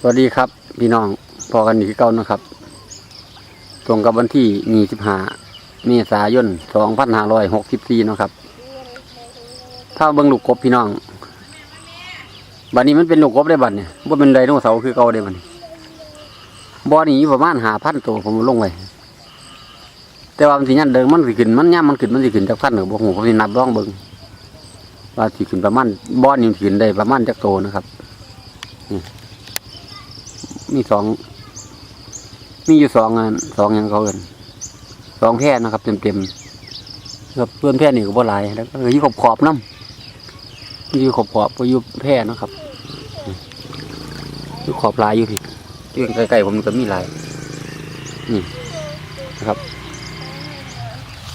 สวัสดีครับ พี่น้องพอกันอีกคือเก่านะครับ ตรงกับวันที่มีสิบห้าเมษายนสองพันห้าร้อยหกสิบสี่นาะครับ ถ้าเบิ่งลูกกบพี่น้อง บัดนี้มันเป็นลูกกบได้บัดเนี่ยว่าเป็นไดโนเสาร์คือเก่าได้บัดนี้บ่อนี้อยู่ประมาณหาพันตัวผมลงไว้แต่ว่ามันสิยันเดินมันสิขึ้นมันย่ำมันขึ้นมันสิขึ้นจากพันหรือบ่หูผมสินับร่องเบิ่งว่าสิขึ้นประมาณบ่อนี้ขึ้นได้ประมาณจักโตนะครับ มีสอง มีอยู่สองงานสองอย่างเขาเอินสองแพร่นะครับ เต็มเต็มๆครับเพื่อนแพร่นี่ก็บ่หลายแล้วก็อยู่ขอบขอบน้ำอยู่ขอบขอบก็อยู่แพร่นะครับอยู่ขอบลายอยู่พี่ที่ใกล้ๆผมก็มีหลายนี่นะครับ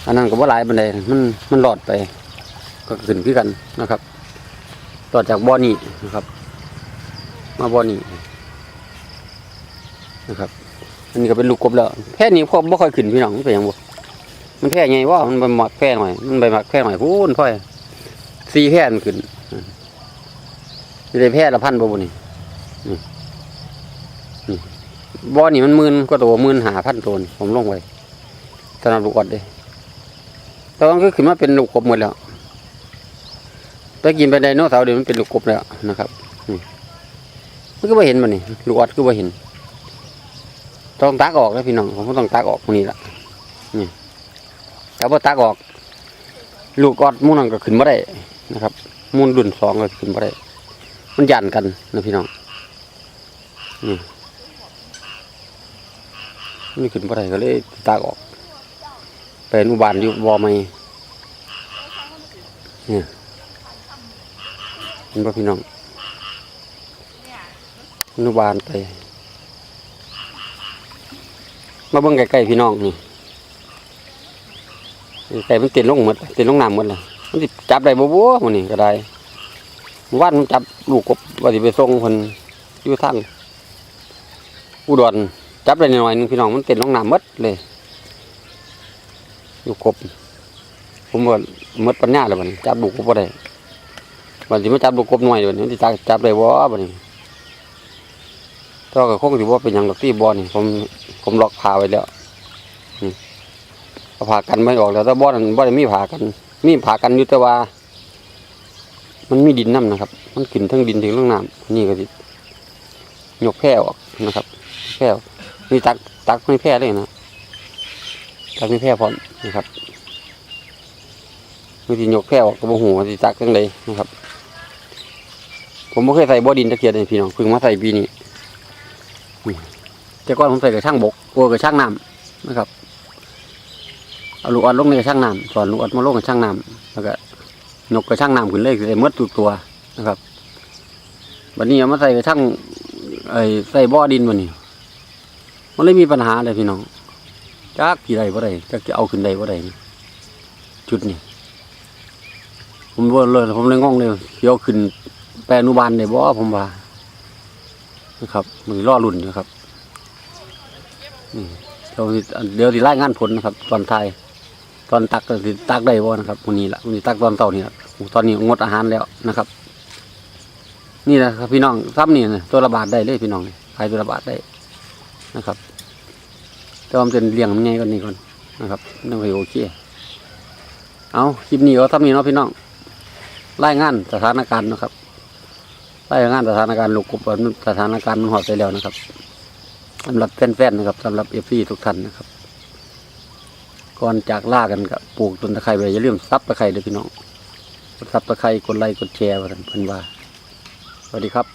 อันนั้นก็บ่หลายบันไดมันมันหลอดไป ก็ขึ้นขึ้นกันนะครับต่อจากบ่อนี้นะครับ มาบ่อนี้ นะครับอันนี้ก็เป็นลูกกบแล้วแพร่นี้พอบ่ค่อยขึ้นพี่น้องมันเป็นยังบ่มันแพร่ไงว่ามันใบหมักแพร่หน่อย มันใบหมักแพร่หน่อยพูนค่อยสี่แพร่มันขึ้นจะได้แพร่ละพันบ่บ่นี่บ่อนี่มันหมื่นก็ตัวหมื่นหาพันตัวนี่ผมลงไวสำหรับลูกอดเด้แต่ว่ามันก็ขึ้นมาเป็นลูกกบหมดแล้วไปกินไปไดโนเสาร์เดี๋ยวมันเป็นลูกกบแล้วนะครับมันก็ไม่เห็นมันนี่ลูกอดก็ไม่เห็น ต้องตักออกแล้วพี่น้องผมก็ต้องตักออกพวกนี้ละนี่แต่พอตักออก ลูกกอดมูนังก็ขึ้นมาได้นะครับ มูลรุ่นสองก็ขึ้นมาได้ มันยันกันนะพี่น้องนี่นี่ขึ้นมาได้ก็เลยตักออกไปอนุบาลอยู่บอไม่เนี่ยเห็นป่ะพี่น้องอนุบาลไป มาเบิ่งใกล้ๆพี่น้องนี่ไก่มันติดลงหมดติดลงน้ำหมดเลยมันจับได้บ่บ่มันนี่ก็ได้ว่านมันจับลูกกบว่าสิไปส่งคนอยู่ทางอุดรจับได้หน่อยหนึงพี่น้องมันติดลงน้ำหมดเลยลูกกบผมว่าหมดปัญญาแล้วมันจับลูกกบบ่ได้วันสิมาจับลูกกบหน่อยเดี๋ยวนี้จับจับได้บ่บั ดนี้ก็ก็คงสิบ่าเป็นหยังดอกที่บ่นี่ผมผมล็อกผ่าไว้แล้วผ่ากันไม่ออกแล้วแต่บอนั้นบ่ได้มีผ่ากัน มีผ่ากันอยู่แต่ว่า มันมีดินน้ำนะครับ มันขึ้นทั้งดินทั้งลงน้ำนี่ก็สิยกแพร่ออกนะครับ แพร่อนี่ตักตักไม่แพร่เลยนะตักไม่แพร่พร้อมนะครับมันสิยกแพร่ออกกระบอกหัวสิตักจังเลยนะครับ ผมไม่เคยใส่บ่อดินตะเกียบเลยพี่น้องเพิ่งมาใส่ปีนี้ แต่ก่อนผมใส่กระช่างบกโอ้กระช่างน้ำนะครับเอาลูกออดลงในกระช่างน้ำสอนลูกออดมาลงกระช่างน้ำแล้วก็ยกกระช่างน้ำขึ้นเลยคือใส่มื่อตัวตัวนะครับวันนี้เอามาใส่กระช่างไอ้ใส่บ่อดินวันนี้ มันเลยมีปัญหาเลยพี่น้องจักกี่ไรบ่ได้จักจะเอาขึ้นได้บ่ได้จุดนี้ผมว่าเลยผมเลยงงเลยเดี๋ยวขึ้นแปลอนุบาลได้บ่ผมว่า นะครับมือล่อรุ่นนะครับเดี๋ยวสิเดี๋ยวสิรายงานผลนะครับ ตอนไทายตอนตักสิตักได้บ่นะครับวันนี้ละวันนี้ตักตอนเช้านี่ละตอนนี้งดอาหารแล้วนะครับ นี่นะครับ พี่น้องซ้ำนี่นะตัวระบาดได้เลยพี่น้องขายตัวระบาดได้นะครับแต่ว่ามันเป็นเลี้ยงมันใหญ่กว่านี้ก่อนนะครับนั่นก็โอเคเอาคลิปนี้ก็ซ้ำนี่เนาะพี่น้องรายงานสถานการณ์นะครับ รายงานสถานการณ์ลูกกบว่ามันสถานการณ์มันหอดไปแล้วนะครับสำหรับแฟนๆนะครับสำหรับเอฟซีทุกท่านนะครับ ก่อนจากล่ากันกับปลูกต้นตะไคร้ไปอย่าลืมซับตะไคร้ด้วยพี่น้องกดซับตะไคร้กดไลค์กดแชร์ไว้เพื่อนว่า สวัสดีครับ